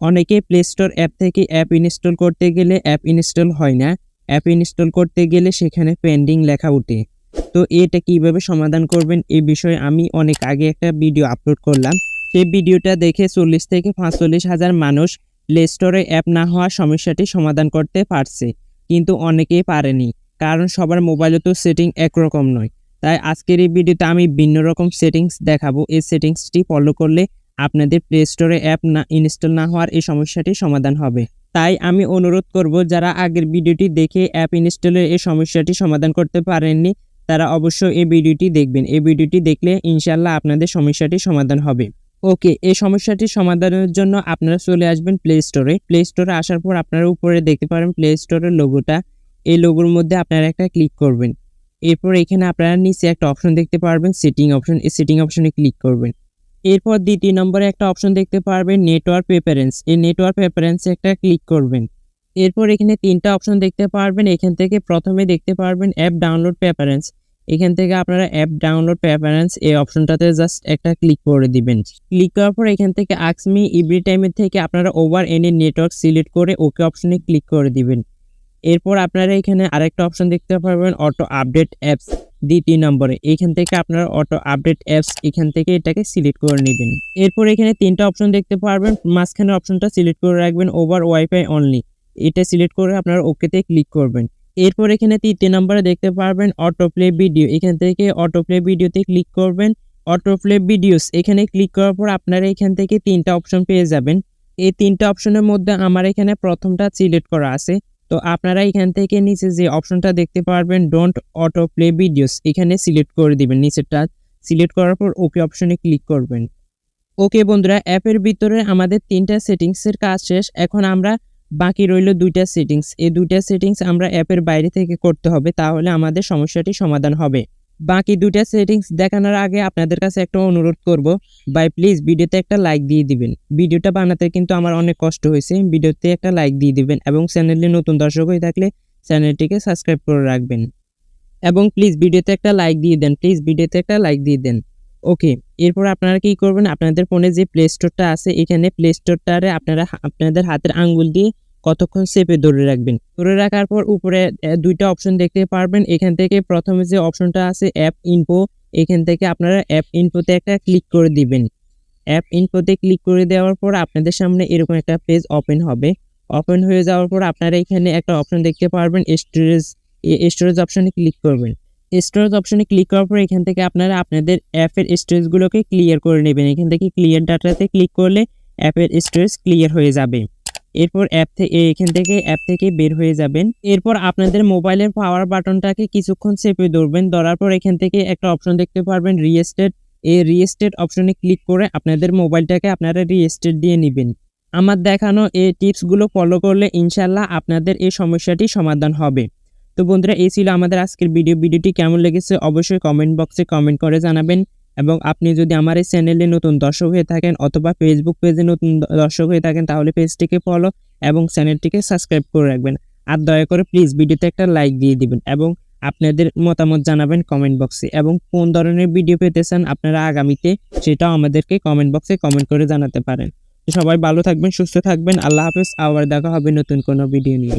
অনেকে play store app থেকে app install করতে গেলে অ্যাপ ইনস্টল হয় না। অ্যাপ ইনস্টল করতে গেলে সেখানে পেন্ডিং লেখা ওঠে। তো এটা কীভাবে সমাধান করবেন এই বিষয়ে আমি অনেক আগে একটা ভিডিও আপলোড করলাম। সেই ভিডিওটা দেখে চল্লিশ থেকে পাঁচচল্লিশ হাজার মানুষ প্লে স্টোরে অ্যাপ না হওয়ার সমস্যাটি সমাধান করতে পারছে। কিন্তু অনেকেই পারেনি, কারণ সবার মোবাইলে তো সেটিং একরকম নয়। তাই আজকের এই ভিডিওতে আমি ভিন্ন রকম সেটিংস দেখাবো। এই সেটিংসটি ফলো করলে আপনাদের প্লে স্টোরে অ্যাপ না ইনস্টল না হওয়ার এই সমস্যাটি সমাধান হবে। তাই আমি অনুরোধ করব, যারা আগের ভিডিওটি দেখে অ্যাপ ইনস্টলের এই সমস্যাটি সমাধান করতে পারেননি, তারা অবশ্যই এই ভিডিওটি দেখবেন। এই ভিডিওটি দেখলে ইনশাল্লাহ আপনাদের সমস্যাটি সমাধান হবে। ওকে এই সমস্যাটি সমাধানের জন্য আপনারা চলে আসবেন প্লে স্টোরে প্লে স্টোরে আসার পর আপনারা উপরে দেখতে পারেন প্লে স্টোরের লোগোটা এই লোগোর মধ্যে আপনারা একটা ক্লিক করবেন। এরপর এখানে আপনারা নিচে একটা অপশন দেখতে পারবেন সেটিং অপশন এই সেটিং অপশনে ক্লিক করবেন। এরপর দ্বিতীয় নম্বরে একটা অপশন দেখতে পারবেন নেটওয়ার্ক প্রেফারেন্স এই নেটওয়ার্ক প্রেফারেন্সে একটা ক্লিক করবেন। এরপর এখানে তিনটা অপশন দেখতে পারবেন। এখান থেকে প্রথমে দেখতে পারবেন অ্যাপ ডাউনলোড প্রেফারেন্স এখান থেকে আপনারা অ্যাপ ডাউনলোড প্রেফারেন্স এই অপশনটাতে জাস্ট একটা ক্লিক করে দিবেন। ক্লিক করার পর এখান থেকে আক্সমি ইভরি টাইমের থেকে আপনারা ওভার এনি নেটওয়ার্ক সিলেক্ট করে ওকে অপশনে ক্লিক করে দিবেন। এরপর আপনারা এখানে আরেকটা অপশন দেখতে পারবেন অটো আপডেট অ্যাপস দ্বিতীয় নম্বরে, এখান থেকে আপনারা অটো আপডেট অ্যাপস এখান থেকে এটাকে সিলেক্ট করে নেবেন। এরপর এখানে তিনটা অপশন দেখতে পারবেন মাঝখানে অপশনটা সিলেক্ট করে রাখবেন ওভার ওয়াইফাই অনলি এটা সিলেক্ট করে আপনারা ওকেতে ক্লিক করবেন। এরপর এখানে তৃতীয় নম্বরে দেখতে পারবেন অটো প্লে ভিডিও এখান থেকে অটো প্লে ভিডিওতে ক্লিক করবেন। অটো প্লে ভিডিওস এখানে ক্লিক করার পর আপনারা এখান থেকে তিনটা অপশন পেয়ে যাবেন। এই তিনটা অপশনের মধ্যে আমার এখানে প্রথমটা সিলেক্ট করা আছে। তো আপনারা এখান থেকে নিচে যে অপশনটা দেখতে পারবেন ডোন্ট অটো প্লে ভিডিওস এখানে সিলেক্ট করে দিবেন নিচেরটা। সিলেক্ট করার পর ওকে অপশনে ক্লিক করবেন। ওকে বন্ধুরা অ্যাপের ভিতরে আমাদের তিনটা সেটিংসের কাজ শেষ। এখন আমরা বাকি রইল দুইটা সেটিংস এই দুইটা সেটিংস আমরা অ্যাপের বাইরে থেকে করতে হবে, তাহলে আমাদের সমস্যাটি সমাধান হবে। বাকি দুইটা সেটিংস দেখানোর আগে আপনাদের কাছে একটা অনুরোধ করব। বাই প্লিজ ভিডিওতে একটা লাইক দিয়ে দিবেন। ভিডিওটা বানাতে কিন্তু আমার অনেক কষ্ট হয়েছে। ভিডিওতে একটা লাইক দিয়ে দিবেন এবং চ্যানেলে নতুন দর্শক হয়ে থাকলে চ্যানেলটিকে সাবস্ক্রাইব করে রাখবেন। এবং প্লিজ ভিডিওতে একটা লাইক দিয়ে দেন। প্লিজ ভিডিওতে একটা লাইক দিয়ে দেন। ওকে এরপর আপনারা কি করবেন? আপনাদের ফোনে যে প্লে স্টোরটা আছে, এখানে প্লে স্টোরটারে আপনারা আপনাদের হাতের আঙ্গুল দিয়ে কতক্ষণ চেপে ধরে রাখবেন? ধরে রাখার পর উপরে দুইটা অপশন দেখতে পারবেন। এখান থেকে প্রথমে যে অপশনটা আছে অ্যাপ ইনফো এখান থেকে আপনারা অ্যাপ ইনফোতে একটা ক্লিক করে দিবেন। অ্যাপ ইনফোতে ক্লিক করে দেওয়ার পর আপনাদের সামনে এরকম একটা পেজ ওপেন হবে। ওপেন হয়ে যাওয়ার পর আপনারা এখানে একটা অপশন দেখতে পারবেন স্টোরেজ স্টোরেজ অপশনে ক্লিক করবেন। স্টোরেজ অপশনে ক্লিক করার পর এখান থেকে আপনারা আপনাদের অ্যাপের স্টোরেজগুলোকে ক্লিয়ার করে নেবেন। এখান থেকে ক্লিয়ার ডাটাতে ক্লিক করলে অ্যাপের স্টোরেজ ক্লিয়ার হয়ে যাবে। এরপর অ্যাপ থেকে এখান থেকে অ্যাপ থেকে বের হয়ে যাবেন। এরপর আপনাদের মোবাইলের পাওয়ার বাটনটাকে কিছুক্ষণ চেপে ধরবেন। ধরার পর এখান থেকে একটা অপশন দেখতে পারবেন রিএস্টেট এই রিএস্টেট অপশনে ক্লিক করে আপনাদের মোবাইলটাকে আপনারা রিএস্টেট দিয়ে নেবেন। আমার দেখানো এই টিপসগুলো ফলো করলে ইনশাল্লাহ আপনাদের এই সমস্যাটি সমাধান হবে। তো বন্ধুরা, এই ছিল আমাদের আজকের ভিডিও ভিডিওটি কেমন লেগেছে অবশ্যই কমেন্ট বক্সে কমেন্ট করে জানাবেন। এবং আপনি যদি আমার এই চ্যানেলে নতুন দর্শক হয়ে থাকেন অথবা ফেসবুক পেজে নতুন দর্শক হয়ে থাকেন, তাহলে পেজটিকে ফলো এবং চ্যানেলটিকে সাবস্ক্রাইব করে রাখবেন। আর দয়া করে প্লিজ ভিডিওতে একটা লাইক দিয়ে দিবেন এবং আপনাদের মতামত জানাবেন কমেন্ট বক্সে এবং কোন ধরনের ভিডিও পেতে চান আপনারা আগামীতে সেটাও আমাদেরকে কমেন্ট বক্সে কমেন্ট করে জানাতে পারেন। সবাই ভালো থাকবেন, সুস্থ থাকবেন। আল্লাহ হাফেজ, আবার দেখা হবে নতুন কোনো ভিডিও নিয়ে।